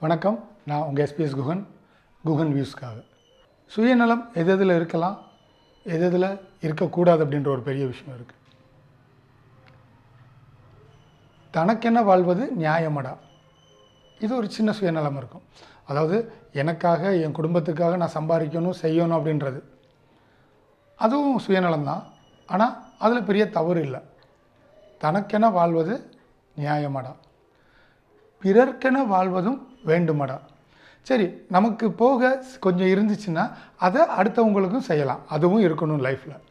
வணக்கம். நான் உங்கள் எஸ்பிஎஸ் குகன் குகன் வியூஸ்க்காக. சுயநலம் எது எதில் இருக்கலாம் எது எதில் இருக்கக்கூடாது அப்படின்ற ஒரு பெரிய விஷயம் இருக்குது தனக்கென வாழ்வது நியாயமடா? இது ஒரு சின்ன சுயநலம் இருக்கும். அதாவது எனக்காக என் குடும்பத்துக்காக நான் சம்பாதிக்கணும் செய்யணும் அப்படின்றது. அதுவும் சுயநலம் தான். ஆனால் அதில் பெரிய தவறு இல்லை. தனக்கென வாழ்வது நியாயமடா? பிறர்க்கென வாழ்வதும் வேண்டுமடா. சரி நமக்கு போக கொஞ்சம் இருந்துச்சுன்னா அதை அடுத்தவங்களுக்கும் செய்யலாம். அதுவும் இருக்கணும் லைஃப்பில்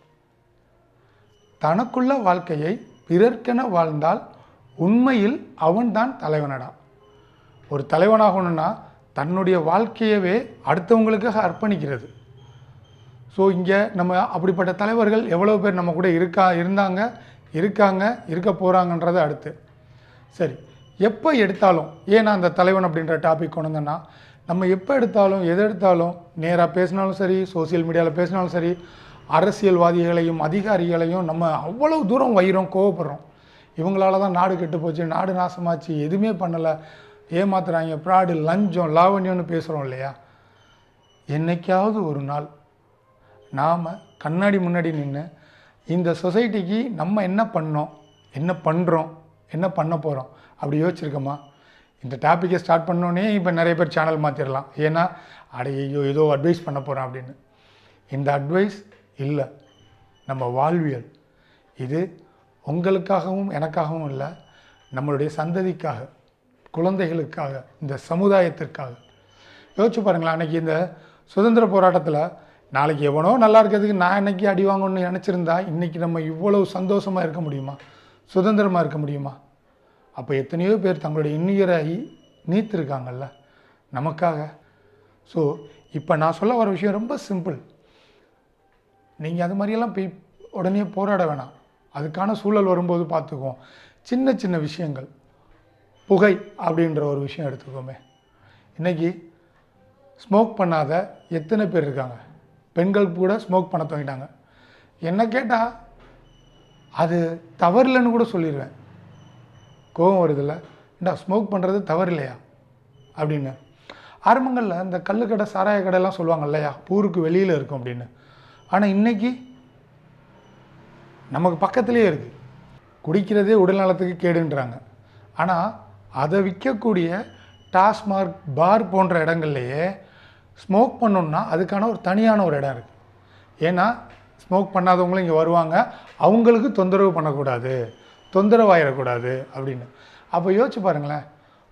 தனக்குள்ள வாழ்க்கையை பிறர்க்கென வாழ்ந்தால் உண்மையில் அவன்தான் தலைவனடா. ஒரு தலைவனாகணும்னா தன்னுடைய வாழ்க்கையவே அடுத்தவங்களுக்காக அர்ப்பணிக்கிறது. ஸோ இங்கே நம்ம அப்படிப்பட்ட தலைவர்கள் எவ்வளோ பேர் நம்ம கூட இருக்கா இருந்தாங்க இருக்காங்க இருக்க போகிறாங்கன்றது அடுத்து. சரி எப்போ எடுத்தாலும் ஏன் நான் அந்த தலைவன் அப்படின்ற டாபிக் கொண்டு வந்தேன்னா நம்ம எப்போ எடுத்தாலும் எது எடுத்தாலும் நேராக பேசினாலும் சரி சோஷியல் மீடியாவில் பேசினாலும் சரி அரசியல்வாதிகளையும் அதிகாரிகளையும் நம்ம அவ்வளவு தூரம் வயிறோம் கோவப்படுறோம். இவங்களால தான் நாடு கெட்டு போச்சு நாடு நாசமாச்சு எதுவுமே பண்ணலை ஏமாத்துறாங்க ப்ராடு லஞ்சம் லாவண்யம்னு பேசுகிறோம் இல்லையா? என்னைக்காவது ஒரு நாள் நாம் கண்ணாடி முன்னாடி நின்று இந்த சொசைட்டிக்கு நம்ம என்ன பண்ணோம் என்ன பண்ணுறோம் என்ன பண்ண போகிறோம் அப்படி யோசிச்சிருக்கோமா? இந்த டாப்பிக்கை ஸ்டார்ட் பண்ணோன்னே இப்போ நிறைய பேர் சேனல் மாற்றிடலாம் ஏன்னா அட ஐயோ ஏதோ அட்வைஸ் பண்ண போகிறேன் அப்படின்னு. இந்த அட்வைஸ் இல்லை. நம்ம வாழ்வியல். இது உங்களுக்காகவும் எனக்காகவும் இல்லை. நம்மளுடைய சந்ததிக்காக குழந்தைகளுக்காக இந்த சமுதாயத்திற்காக. யோசிச்சு பாருங்களேன் அன்றைக்கி இந்த சுதந்திர போராட்டத்தில் நாளைக்கு எவனோ நல்லா இருக்கிறதுக்கு நான் இன்னைக்கு அடி வாங்கணும்னு நினச்சிருந்தா இன்றைக்கி நம்ம இவ்வளவு சந்தோஷமாக இருக்க முடியுமா? சுதந்திரமாக இருக்க முடியுமா? அப்போ எத்தனையோ பேர் தங்களுடைய இன்னுயிரை நீத்திருக்காங்கல்ல? நமக்காக. ஸோ இப்போ நான் சொல்ல வர விஷயம் ரொம்ப சிம்பிள் நீங்கள் அது மாதிரியெல்லாம் போய் உடனே போராட வேணாம். அதுக்கான சூழல் வரும்போது பார்த்துக்குவோம். சின்ன சின்ன விஷயங்கள். புகை அப்படின்ற ஒரு விஷயம் எடுத்துக்கோமே. இன்றைக்கி ஸ்மோக் பண்ணாத எத்தனை பேர் இருக்காங்க? பெண்கள் கூட ஸ்மோக் பண்ண துவங்கிட்டாங்க என்ன கேட்டால் அது தவறில்லைன்னு கூட சொல்லிடுவேன் கோபம் வருதில்ல ஏண்டா ஸ்மோக் பண்ணுறது தவறு இல்லையா அப்படின்னு. ஆரம்பங்களில் இந்த கல்லுக்கடை சாராய கடைலாம் சொல்லுவாங்க இல்லையா? ஊருக்கு வெளியில் இருக்கும் அப்படின்னு. ஆனால் இன்றைக்கி நமக்கு பக்கத்துலேயே இருக்குது குடிக்கிறதே உடல் நலத்துக்கு கேடுன்றாங்க. ஆனால் அதை விற்கக்கூடிய டாஸ்மார்க் பார் போன்ற இடங்கள்லையே ஸ்மோக் பண்ணணுன்னா அதுக்கான ஒரு தனியான ஒரு இடம் இருக்குது ஏன்னா ஸ்மோக் பண்ணாதவங்களும் இங்கே வருவாங்க. அவங்களுக்கு தொந்தரவு பண்ணக்கூடாது. தொந்தரவாயிடக்கூடாது அப்படின்னு. அப்போ யோசிச்சு பாருங்களேன்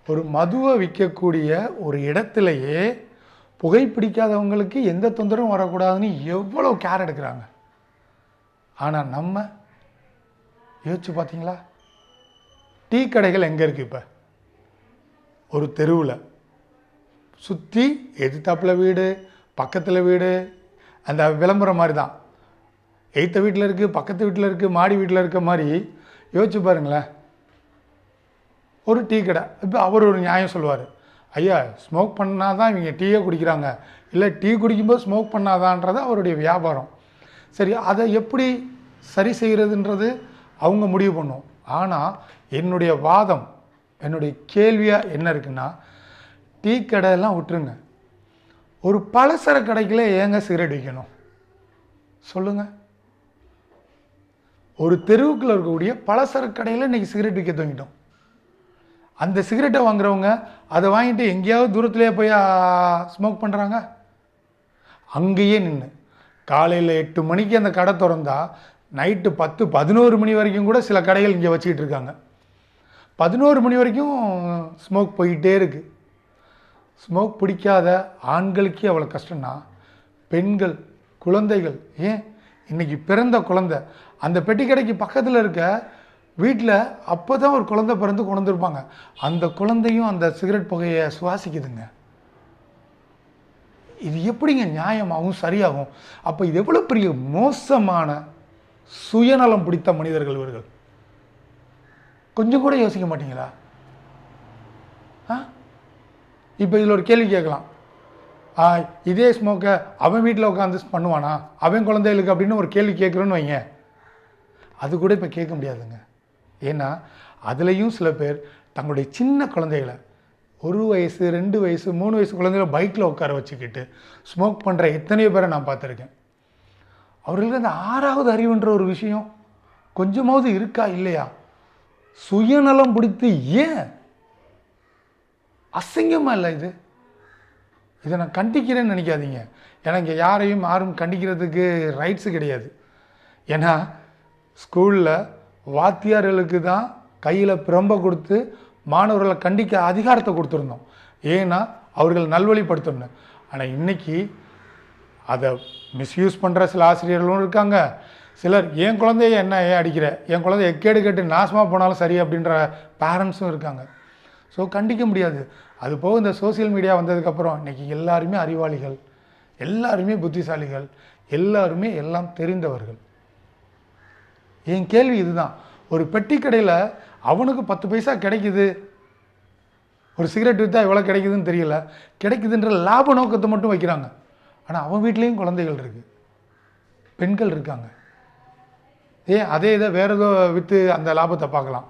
ஒரு மதுவை விற்கக்கூடிய ஒரு இடத்துலையே புகைப்பிடிக்காதவங்களுக்கு எந்த தொந்தரவும் வரக்கூடாதுன்னு எவ்வளோ கேர் எடுக்கிறாங்க. ஆனால் நம்ம யோசிச்சு பார்த்தீங்களா டீ கடைகள் எங்கே இருக்குது இப்போ? ஒரு தெருவில். சுற்றி எதிர்த்தாப்பில் வீடு பக்கத்தில் வீடு அந்த விளம்பரம் மாதிரி தான் எய்த்த வீட்டில் இருக்குது பக்கத்து வீட்டில் இருக்குது மாடி வீட்டில் இருக்க மாதிரி யோசிச்சு பாருங்களேன். ஒரு டீ கடை. இப்போ அவர் ஒரு நியாயம் சொல்லுவார். ஐயா ஸ்மோக் பண்ணால் தான் இவங்க டீயே குடிக்கிறாங்க. இல்லை டீ குடிக்கும்போது ஸ்மோக் பண்ணாதான்றது அவருடைய வியாபாரம். சரி அதை எப்படி சரி செய்கிறதுன்றது அவங்க முடிவு பண்ணும். ஆனால் என்னுடைய வாதம் என்னுடைய கேள்வியாக என்ன இருக்குன்னா டீ கடையெல்லாம் விட்டுருங்க. ஒரு பலசர கடைக்கில் ஏங்க சிகரெட் வைக்கணும்? சொல்லுங்கள் ஒரு தெருவுக்குள்ள இருக்கக்கூடிய பலசரக்கு கடையில் இன்றைக்கி சிகரெட் விற்க தூங்கிட்டோம் அந்த சிகரெட்டை வாங்குறவங்க அதை வாங்கிட்டு எங்கேயாவது தூரத்துலேயே போய் ஸ்மோக் பண்ணுறாங்க அங்கேயே நின்று காலையில் எட்டு மணிக்கு அந்த கடை திறந்தா நைட்டு பத்து பதினோரு மணி வரைக்கும் கூட சில கடைகள் இங்கே வச்சுக்கிட்டு இருக்காங்க. பதினோரு மணி வரைக்கும் ஸ்மோக் போயிட்டே இருக்குது ஸ்மோக் பிடிக்காத ஆண்களுக்கே அவ்வளோ கஷ்டம்னா பெண்கள் குழந்தைகள் ஏன்? இன்றைக்கி பிறந்த குழந்தை. அந்த பெட்டி கடைக்கு பக்கத்தில் இருக்க வீட்டில் அப்போ தான் ஒரு குழந்தை பிறந்து கொண்டிருப்பாங்க அந்த குழந்தையும் அந்த சிகரெட் புகையை சுவாசிக்குதுங்க. இது எப்படிங்க நியாயமாகவும் சரியாகும் அப்போ இது எவ்வளோ பெரிய மோசமான சுயநலம் பிடித்த மனிதர்கள் இவர்கள்? கொஞ்சம் கூட யோசிக்க மாட்டீங்களா? ஆ? இப்போ இதில் ஒரு கேள்வி கேட்கலாம். இதே ஸ்மோக்கை அவன் வீட்டில் உட்காந்து பண்ணுவானா? அவன் குழந்தைகளுக்கு அப்படின்னு ஒரு கேள்வி கேட்குறோன்னு வைங்க. அது கூட இப்போ கேட்க முடியாதுங்க. ஏன்னா அதுலேயும் சில பேர் தங்களுடைய சின்ன குழந்தைகளை ஒரு வயசு ரெண்டு வயசு மூணு வயசு குழந்தைகளை பைக்கில் உட்கார வச்சுக்கிட்டு ஸ்மோக் பண்ணுற எத்தனையோ பேரை நான் பார்த்துருக்கேன். அவர்களுக்கு அந்த ஆறாவது அறிவுன்ற ஒரு விஷயம் கொஞ்சமாவது இருக்கா இல்லையா? சுயநலம் பிடித்து ஏன்? அசிங்கமாக இல்லை இது? இதை நான் கண்டிக்கிறேன்னு நினைக்காதீங்க. ஏன்னா இங்கே யாரையும் யாரும் கண்டிக்கிறதுக்கு ரைட்ஸு கிடையாது. ஏன்னா ஸ்கூலில் வாத்தியார்களுக்கு தான் கையில் பிரம்ப கொடுத்து மாணவர்களை கண்டிக்க அதிகாரத்தை கொடுத்துருந்தோம். ஏன்னா அவர்கள் நல்வழிப்படுத்தணும். ஆனால் இன்னைக்கு அதை மிஸ்யூஸ் பண்ணுற சில ஆசிரியர்களும் இருக்காங்க. சிலர் என் குழந்தைய என்ன ஏன் அடிக்கிற? என் குழந்தைய எக்கேடு கேட்டு நாசமாக போனாலும் சரி அப்படின்ற பேரண்ட்ஸும் இருக்காங்க. ஸோ கண்டிக்க முடியாது. அது போக இந்த சோஷியல் மீடியா வந்ததுக்கப்புறம் இன்னைக்கு எல்லாருமே அறிவாளிகள் எல்லாருமே புத்திசாலிகள் எல்லாருமே எல்லாம் தெரிந்தவர்கள். என் கேள்வி இதுதான். ஒரு பெட்டி கடையில் அவனுக்கு பத்து பைசா கிடைக்குது. ஒரு சிகரெட் விற்றா எவ்வளோ கிடைக்குதுன்னு தெரியல. கிடைக்குதுன்ற லாப நோக்கத்தை மட்டும் வைக்கிறாங்க. ஆனால் அவன் வீட்லேயும் குழந்தைகள் இருக்குது பெண்கள் இருக்காங்க. ஏன்? அதே இதை வேறு ஏதோ விற்று அந்த லாபத்தை பார்க்கலாம்.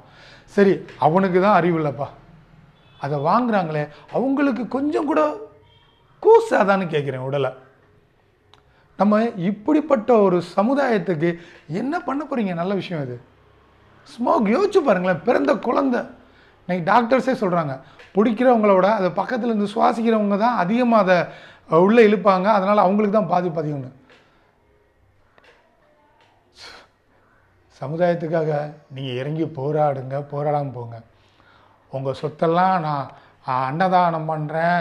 சரி அவனுக்கு தான் அறிவு இல்லைப்பா. அதை வாங்குறாங்களே அவங்களுக்கு கொஞ்சம் கூட கூசாதான்னு கேட்குறேன் உடலை. நம்ம இப்படிப்பட்ட ஒரு சமுதாயத்துக்கு என்ன பண்ண போகிறீங்க நல்ல விஷயம் இது. ஸ்மோக் யோசிச்சு பாருங்களேன் பிறந்த குழந்தை. இன்றைக்கி டாக்டர்ஸே சொல்கிறாங்க பிடிக்கிறவங்களோட அதை பக்கத்தில் இருந்து சுவாசிக்கிறவங்க தான் அதிகமாக அதை உள்ளே இழுப்பாங்க. அதனால் அவங்களுக்கு தான் பாதிப்பு அதிகம்னு. சமுதாயத்துக்காக நீங்கள் இறங்கி போராடுங்க போராடாமல் போங்க. உங்கள் சொத்தெல்லாம் நான் அன்னதானம் பண்ணுறேன்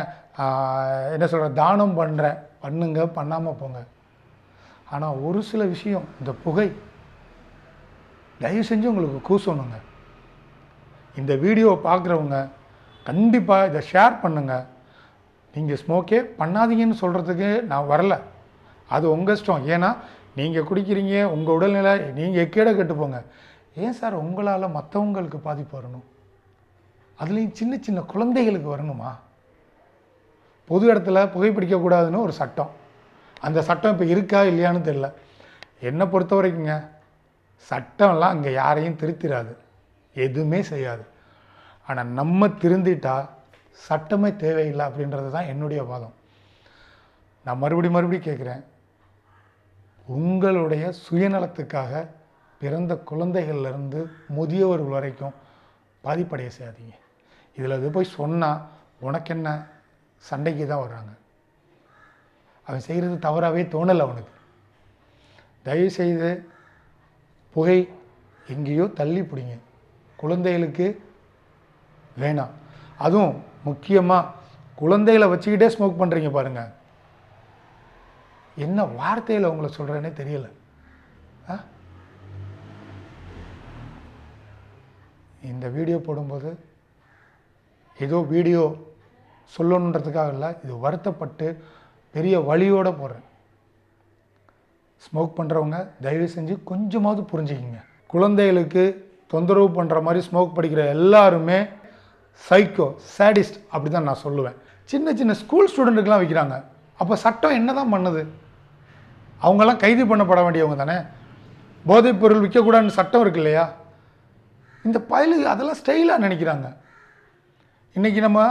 என்ன சொல்கிற தானம் பண்ணுறேன் பண்ணுங்க பண்ணாமல் போங்க. ஆனால் ஒரு சில விஷயம் இந்த புகை தயவு செஞ்சு உங்களுக்கு கூசணுங்க. இந்த வீடியோவை பார்க்குறவங்க கண்டிப்பாக இதை ஷேர் பண்ணுங்கள் நீங்கள் ஸ்மோக்கே பண்ணாதீங்கன்னு சொல்கிறதுக்கு நான் வரல. அது உங்கள் இஷ்டம். ஏன்னா நீங்கள் குடிக்கிறீங்க உங்கள் உடல்நிலை நீங்கள் எக்கேட கெட்டு போங்க. ஏன் சார் உங்களால் மற்றவங்களுக்கு பாதிப்பு வரணும்? அதுலேயும் சின்ன சின்ன குழந்தைகளுக்கு வரணுமா? பொது இடத்துல புகைப்பிடிக்கக்கூடாதுன்னு ஒரு சட்டம். அந்த சட்டம் இப்போ இருக்கா இல்லையான்னு தெரில என்னை பொறுத்த வரைக்குங்க சட்டம்லாம் அங்கே யாரையும் திருத்திராது. எதுவுமே செய்யாது. ஆனால் நம்ம திருந்திட்டா சட்டமே தேவையில்லை அப்படின்றது தான் என்னுடைய வாதம். நான் மறுபடி மறுபடி கேட்குறேன் உங்களுடைய சுயநலத்துக்காக பிறந்த குழந்தைகள்லேருந்து முதியவர்கள் வரைக்கும் பாதிப்படைய செய்யாதீங்க. இதில் இது போய் சொன்னால் உனக்கு என்ன சண்டைக்கு தான் வர்றாங்க. அவன் செய்கிறது தவறாகவே தோணலை அவனுக்கு. தயவுசெய்து புகை எங்கேயோ தள்ளி பிடிங்க. குழந்தைகளுக்கு வேணாம். அதுவும் முக்கியமாக குழந்தைகளை வச்சுக்கிட்டே ஸ்மோக் பண்ணுறீங்க பாருங்கள் என்ன வார்த்தையில் உங்களை சொல்கிறேனே தெரியல. ஆ? இந்த வீடியோ போடும்போது ஏதோ வீடியோ சொல்லணுன்றதுக்காக இல்லை இது வருத்தப்பட்டு பெரிய வழியோடு போடுறேன் ஸ்மோக் பண்ணுறவங்க தயவு செஞ்சு கொஞ்சமாவது புரிஞ்சுக்கிங்க. குழந்தைகளுக்கு தொந்தரவு பண்ணுற மாதிரி ஸ்மோக் படிக்கிற எல்லாருமே சைக்கோ சேடிஸ்ட் அப்படி தான் நான் சொல்லுவேன். சின்ன சின்ன ஸ்கூல் ஸ்டூடெண்ட்டுக்கெலாம் வைக்கிறாங்க. அப்போ சட்டம் என்ன தான் பண்ணுது? அவங்கெல்லாம் கைது பண்ணப்பட வேண்டியவங்க தானே? போதைப் பொருள் விற்கக்கூடாதுன்னு சட்டம் இருக்கு இல்லையா? இந்த பயலுக்கு அதெல்லாம் ஸ்டைலாக நினைக்கிறாங்க. இன்றைக்கி நம்ம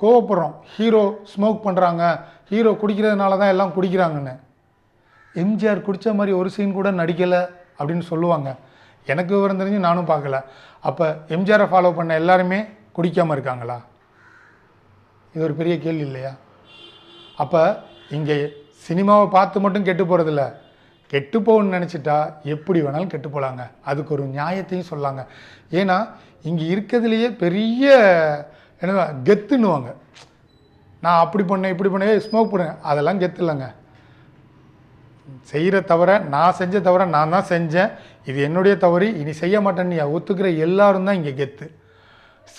கோவப்படுறோம். ஹீரோ ஸ்மோக் பண்ணுறாங்க ஹீரோ குடிக்கிறதுனால தான் எல்லாம் குடிக்கிறாங்கன்னு. எம்ஜிஆர் குடித்த மாதிரி ஒரு சீன் கூட நடிக்கலை அப்படின்னு சொல்லுவாங்க. எனக்கு விவரம் தெரிஞ்சு நானும் பார்க்கல. அப்போ எம்ஜிஆரை ஃபாலோ பண்ண எல்லாருமே குடிக்காமல் இருக்காங்களா? இது ஒரு பெரிய கேள்வி இல்லையா? அப்போ இங்கே சினிமாவை பார்த்து மட்டும் கெட்டு போகிறதில்ல கெட்டு போகணும்னு நினச்சிட்டா எப்படி வேணாலும் கெட்டு போகலாங்க அதுக்கு ஒரு நியாயத்தையும் சொல்லாங்க. ஏன்னா இங்கே இருக்கிறதுலையே பெரிய என்னதான் கெத்துன்னுவாங்க. நான் அப்படி பண்ணேன் இப்படி பண்ணேன் ஸ்மோக் பண்ணேன் அதெல்லாம் கெத்து இல்லைங்க. செய்கிற தவிர நான் செஞ்ச தவிர நான் தான் செஞ்சேன். இது என்னுடைய தவறு இனி செய்ய மாட்டேன்னு நீ ஒத்துக்கிற எல்லாரும் தான் இங்கே கெத்து.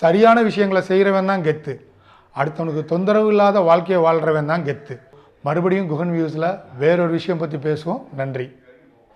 சரியான விஷயங்களை செய்கிறவன் தான் கெத்து. அடுத்தவனுக்கு தொந்தரவு இல்லாத வாழ்க்கையை வாழ்கிறவன் தான் கெத்து. மறுபடியும் குகன் வியூஸில் வேறொரு விஷயம் பற்றி பேசுவோம். நன்றி.